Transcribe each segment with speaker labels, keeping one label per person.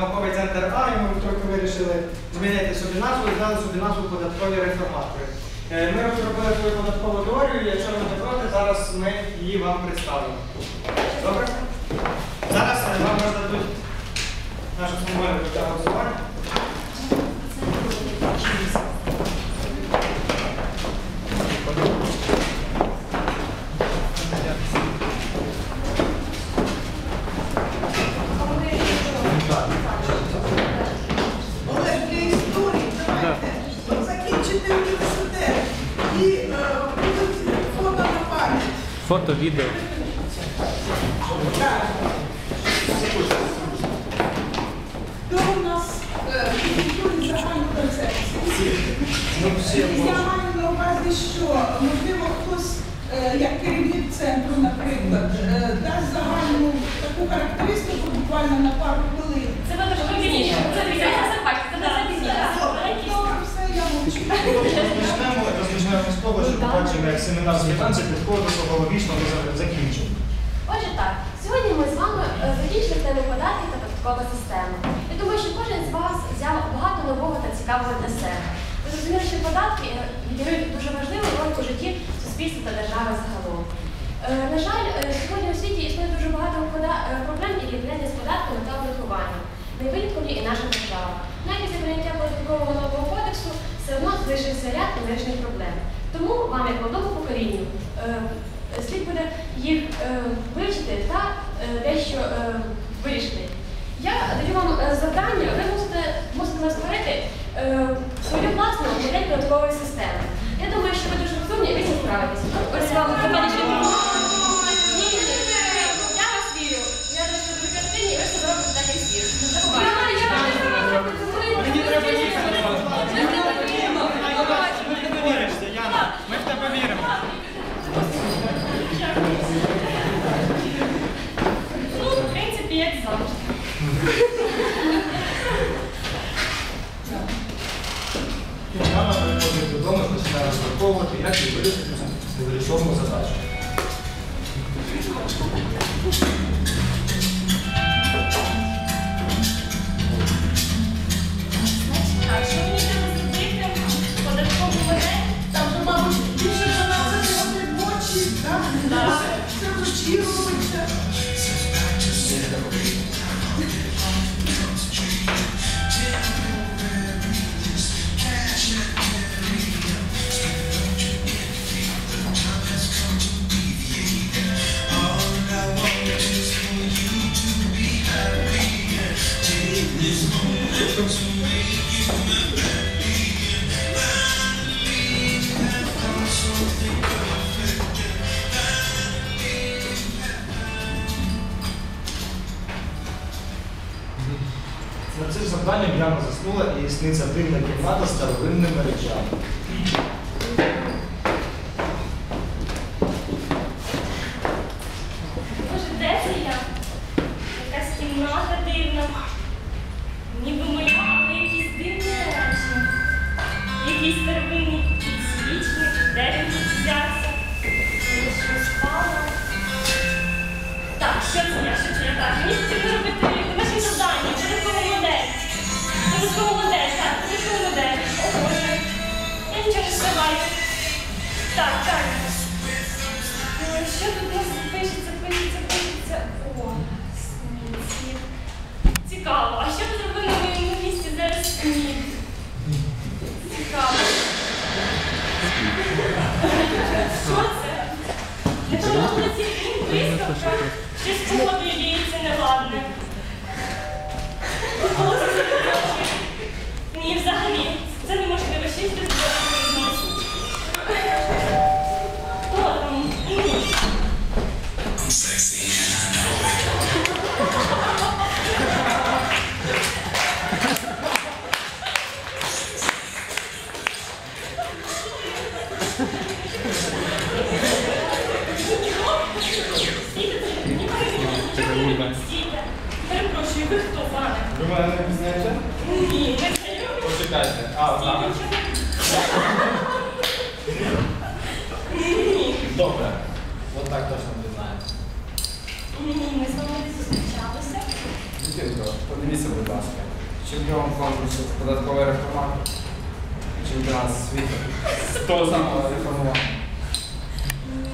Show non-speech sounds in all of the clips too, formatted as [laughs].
Speaker 1: науковий центр А, і ми трохи вирішили змінити собі назву і дали собі назву податкові реформатори. Е, Ми розробили свою податкову теорію, якщо ви не проти, зараз ми її вам представимо. Добре? Зараз е, вам роздадуть нашу символіку для голосування.
Speaker 2: Фото,
Speaker 3: відео.
Speaker 2: У нас е? Я маю на увазі, що можливо хтось, е, як керівник центру, наприклад, е, дасть загальну таку характеристику буквально на пару хвилин.
Speaker 4: Це буде ж пізніше. Це пізніше. Це бачите, це все пізніше.
Speaker 2: Добре, все, я мовчу.
Speaker 1: Розпочнемо, розпочнемо з того, що побачимо, як семінар з фінансів підходить логічно ми закінчимо.
Speaker 4: Отже так, сьогодні ми з вами е, закінчили тему податки та податкова система. Я думаю, що кожен з вас взяв багато нового та цікавого для себе. Ви зрозуміли, що податки е, відіграють дуже важливу роль у житті суспільства та держави загалом. Е, На жаль, сьогодні у світі існує дуже багато проблем і віднення з податками та оподаткуванням. Не винятком є і наша держава. Навіть після прийняття податкового нового кодексу все одно залишився ряд невирішених проблем. Тому вам, як молодому поколінню, е, слід буде їх е, вивчити та е, дещо вирішити. Я даю вам завдання, ви мусите, мусите створити свою власну модель податкової системи. Я думаю, що ви дуже розумні і ви справитесь. Ось вам завдання, що Ні, ні, ні. Я вас вірю. Я дуже дуже картині, і ви все зробите так, як вірю. До побачення.
Speaker 1: Мені треба їхати. Ми в тебе віришся, Яна. Ми в тебе віримо.
Speaker 4: Ну, в принципі, як завжди.
Speaker 1: Яна приходить починає як і вирішити цю невирішовану задачу. Сниться дивна кімната з старовинними речами.
Speaker 4: Перепрошую, ви хто, пане?
Speaker 1: Ви мене не пізнаєте?
Speaker 4: Ні, не знаю.
Speaker 1: Почекайте. А, так.
Speaker 4: Ні.
Speaker 1: Добре. От так точно не знаю.
Speaker 4: Ні, ми з вами не зустрічалися.
Speaker 5: Юстинко, подивіться, будь ласка. Чемпіон конкурсу податкової реформи. Чемпіонат світу. Того самого реформування.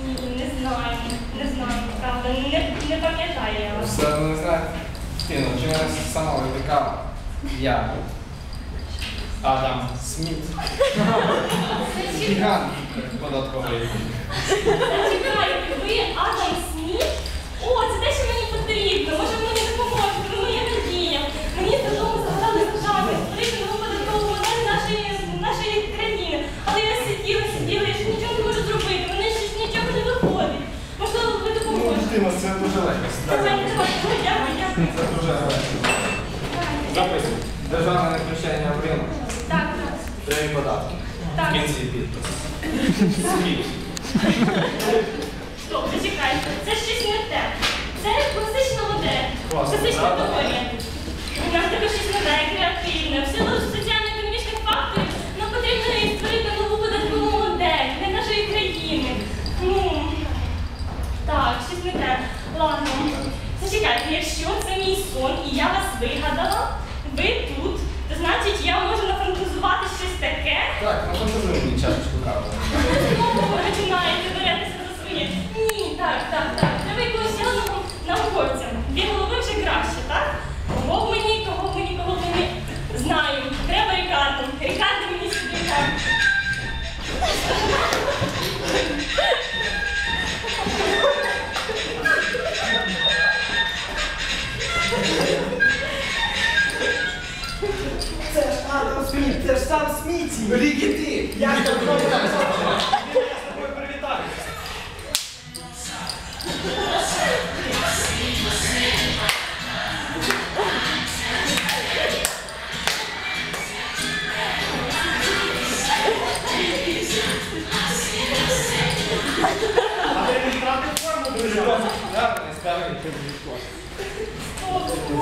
Speaker 1: Ні, Не знаю, не знаю, правда, не, не пам'ятаю я вас.
Speaker 5: Все одно не знаєте. Юстино, чи мене самого витикав? Я. Адам Сміт. [laughs] Гігант податкової.
Speaker 1: Зачекайте, ви Допоможете.
Speaker 5: Це дуже легко. Це дуже легко. Записуй. Державне невключення в ринок.
Speaker 1: Так.
Speaker 5: Прямі податки.
Speaker 1: Так.
Speaker 5: В кінці підпис. Скільки?
Speaker 1: Стоп, зачекайте, це щось не те. Це класична модель. Класична теорія. У нас також щось нове, креативне. В силу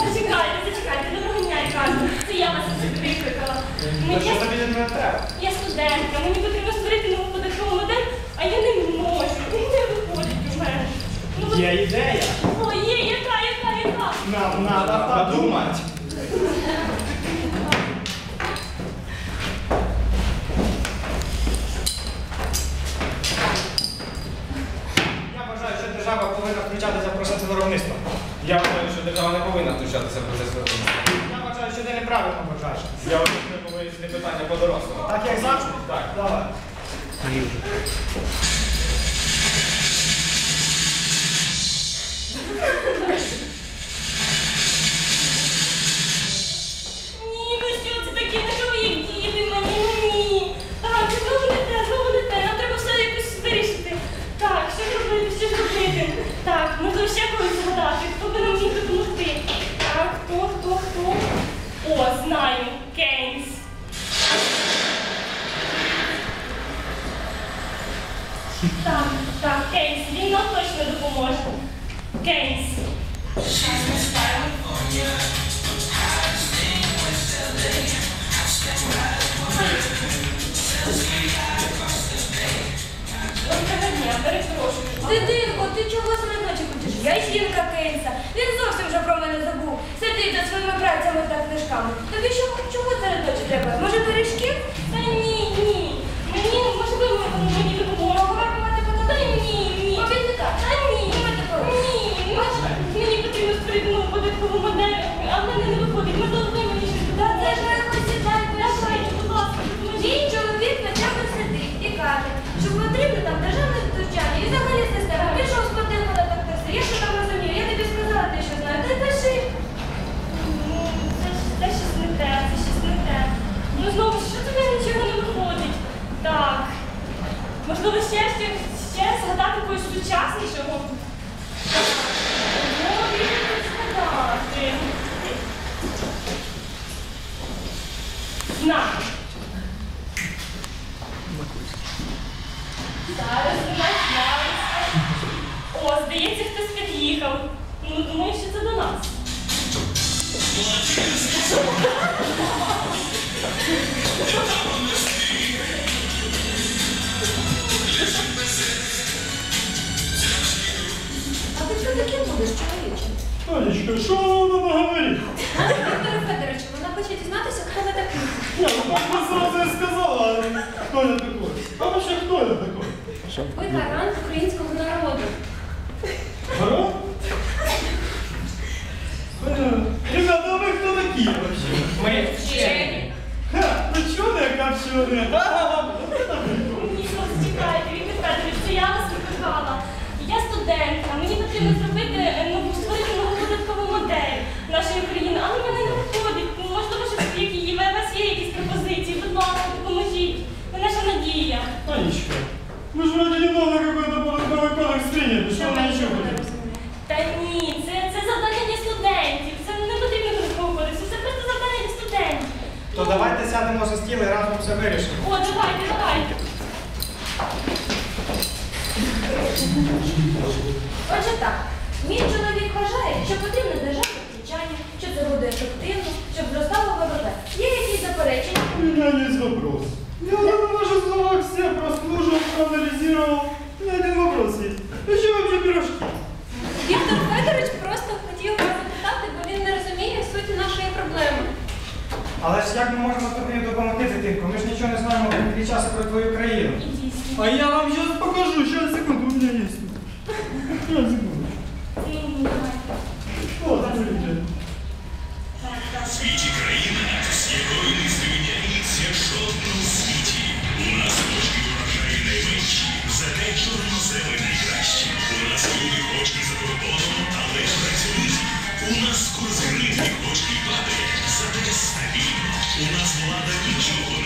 Speaker 1: Зачекайте, зачекайте, доброго дня, Рікардо. Це я вас викликала.
Speaker 3: Що
Speaker 1: я-
Speaker 3: тобі треба?
Speaker 1: Я студентка, мені потрібно створити нову податкову модель, а я не можу. Не виходить у мене. Ну,
Speaker 3: Є ідея.
Speaker 1: О, є, яка, яка, яка.
Speaker 3: Нам надо подумати. Я вважаю, що держава повинна включатися в процес виробництва.
Speaker 5: Я вважаю, що держава не повинна втручатися в процес виробництва.
Speaker 1: 9, 15. Tá, tá, 15. Vem na tua estrada com o я перепрошую.
Speaker 4: Сидинко, ти чого серед ночі хочеш? Я жінка кинця. Він зовсім вже про мене забув. Сидить за своїми працями та книжками. Тобі що чого серед ночі треба? Може пиріжки?
Speaker 1: Та ні, ні. Мені Можливо, ще, ще, ще згадати когось сучаснішого. Знаю. Зараз нас з'явиться. О, здається, хтось під'їхав. Ну, думаю, що це до нас.
Speaker 4: Танечка, що
Speaker 3: вона
Speaker 4: наговорила? Віктор Федорович, вона
Speaker 3: хоче дізнатися, хто ви такий. Я ну,
Speaker 1: так
Speaker 3: би зразу і сказала,
Speaker 1: хто я такий. А вообще, хто я такий? Ви гарант українського народу. Гарант? Е, ребята, а ви хто такі вообще? Ми вчені. Ха, ви чули,
Speaker 3: яка вчені? Сядемо за стіл і разом все вирішимо.
Speaker 1: О, давайте, давайте.
Speaker 4: Отже так, мій чоловік вважає, що потрібно державне втручання, що це буде ефективно, щоб зростало ВВП. Є якісь заперечення?
Speaker 3: У меня есть вопрос. Я на ваших словах все прослушал, проанализировал. У меня один вопрос есть. Зачем вообще пирожки?
Speaker 4: Віктор Федорович просто хотів вас запитати, бо він не розуміє суті нашої проблеми.
Speaker 3: Але ж як ми можемо тобі допомогти, дитинко? Ми ж нічого не знаємо від часу про твою країну. А я вам сейчас покажу. Сейчас, секунду, у меня есть. Сейчас, секунду.
Speaker 1: Так, так.
Speaker 6: світі країна, з якою не зрівняється жодна у світі. У нас кошки врожаї найменші, зате чорноземи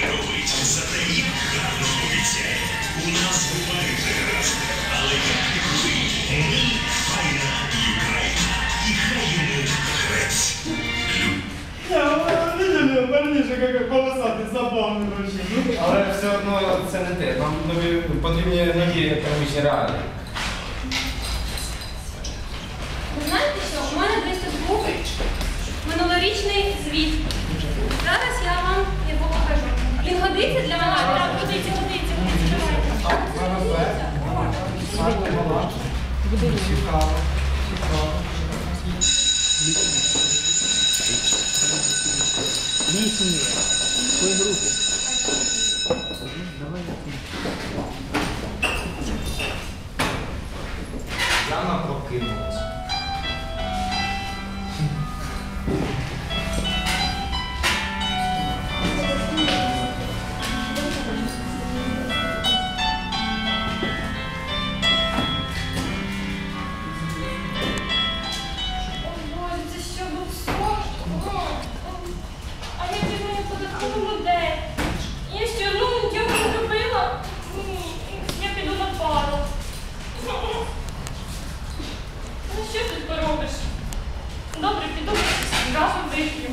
Speaker 6: не робить, обіцяє. У нас бувають негаразди, але як не коли, ми файна Україна. І хай йому.
Speaker 3: Не, ви. Ну,
Speaker 5: Але все одно це не те. Нам потрібні нові економічні реалії.
Speaker 4: Ви знаєте що? У мене десь тут був минулорічний звіт. Зараз я вам його покажу. Він для мене?
Speaker 1: Так, годиться, годиться, годиться, давайте.
Speaker 3: ВВП. Мати мала. Цікаво. Цікаво.
Speaker 5: Яна прокинулась.
Speaker 1: Добре, піду разом вип'ю.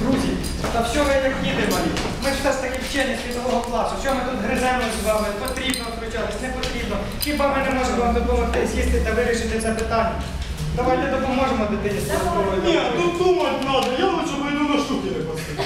Speaker 3: Друзі, та що ви як діти малі? Ми ж все ж таки вчені світового класу. Що ми тут гриземо з вами? Потрібно втручатись, не потрібно. Хіба ми не можемо вам допомогти сісти та вирішити це питання? Давайте допоможемо дитині з.
Speaker 7: Ні, тут думати надо. Я лучше пойду на штукери посидю.